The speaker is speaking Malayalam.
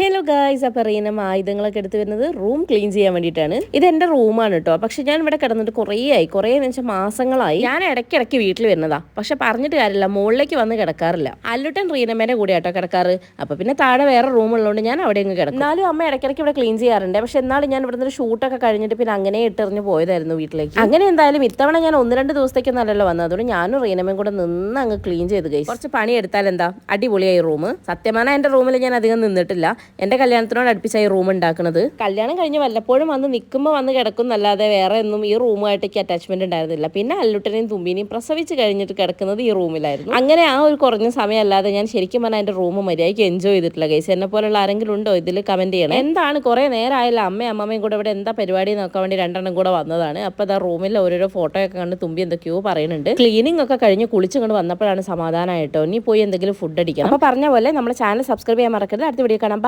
ഹലോ ഗായ്സ് അപ്പോൾ റീനം ആയുധങ്ങളൊക്കെ എടുത്ത് വരുന്നത് റൂം ക്ലീൻ ചെയ്യാൻ വേണ്ടിയിട്ടാണ്. ഇത് എന്റെ റൂമാണ് കേട്ടോ പക്ഷെ ഞാൻ ഇവിടെ കിടന്നിട്ട് കുറേ ആയി. കുറേ എന്ന് വെച്ചാൽ മാസങ്ങളായി. ഞാൻ ഇടയ്ക്കിടയ്ക്ക് വീട്ടിൽ വരുന്നതാ. പക്ഷെ പറഞ്ഞിട്ട് കാര്യമില്ല. മുകളിലേക്ക് വന്ന് കിടക്കാറില്ല. അല്ലുട്ടൻ റീനമ്മേന്റെ കൂടെ ആട്ടോ കിടക്കാറ്. അപ്പോൾ പിന്നെ താഴെ വേറെ റൂം ഉള്ളതുകൊണ്ട് ഞാൻ അവിടെ അങ്ങ് കിടക്കും. എന്നാലും അമ്മ ഇടയ്ക്കിടയ്ക്ക് ഇവിടെ ക്ലീൻ ചെയ്യാറുണ്ട്. പക്ഷെ എന്നാലും ഞാൻ ഇവിടുന്ന് ഒരു ഷൂട്ടൊക്കെ കഴിഞ്ഞിട്ട് പിന്നെ അങ്ങനെ ഇട്ടെറിഞ്ഞ് പോയതായിരുന്നു വീട്ടിലേക്ക്. അങ്ങനെ എന്തായാലും ഇത്തവണ ഞാൻ ഒന്ന് രണ്ട് ദിവസത്തേക്കൊന്നല്ലല്ലോ വന്നത്. അതുകൊണ്ട് ഞാനും റീനമ്മയും കൂടെ നിന്ന് അങ്ങ് ക്ലീൻ ചെയ്ത് കഴിച്ചു കുറച്ച് പണി എടുത്താൽ എന്താ? അടിപൊളിയായി റൂം സത്യമാണ് എന്റെ റൂമിൽ ഞാൻ അധികം നിന്നിട്ടില്ല. എന്റെ കല്യാണത്തിനോട് അടുപ്പിച്ചായി റൂം ഉണ്ടാക്കുന്നത് കല്യാണം കഴിഞ്ഞ് വല്ലപ്പോഴും വന്ന് നിൽക്കുമ്പോൾ വന്ന് കിടക്കും എന്നല്ലാതെ വേറെ ഒന്നും ഈ റൂമായിട്ട് എനിക്ക് അറ്റാച്ച്മെന്റ് ഉണ്ടായിരുന്നില്ല. പിന്നെ അല്ലുട്ടനെയും തുമ്പിനെയും പ്രസവിച്ച് കഴിഞ്ഞിട്ട് കിടക്കുന്നത് ഈ റൂമിലായിരുന്നു അങ്ങനെ ആ ഒരു കുറഞ്ഞ സമയം അല്ലാതെ ഞാൻ ശരിക്കും പറഞ്ഞാൽ എന്റെ റൂം മര്യാദയ്ക്ക് എൻജോയ് ചെയ്തിട്ടില്ല. ഗൈസ് എന്നെ പോലുള്ള ആരെങ്കിലും ഉണ്ടോ ഇതിൽ കമന്റ് ചെയ്യണം. എന്താണ് കുറേ നേരമായില്ല അമ്മയും അമ്മയും കൂടെ ഇവിടെ എന്താ പരിപാടി നോക്കാൻ വേണ്ടി രണ്ടെണ്ണം കൂടെ വന്നതാണ്. അപ്പോൾ അതാ റൂമിൽ ഓരോരോ ഫോട്ടോ ഒക്കെ കണ്ട് തുമ്പി എന്തൊക്കെയോ പറയുന്നുണ്ട്. ക്ലീനിങ് ഒക്കെ കഴിഞ്ഞ് കുളിച്ചിങ്ങോട്ട് വന്നപ്പോഴാണ് സമാധാനമായിട്ടോ ഇനി പോയി എന്തെങ്കിലും ഫുഡ് അടിക്കണം. അപ്പോൾ പറഞ്ഞ പോലെ നമ്മുടെ ചാനൽ സബ്സ്ക്രൈബ് ചെയ്യാൻ മറക്കരുത്. അടുത്ത വീഡിയോ കാണാം.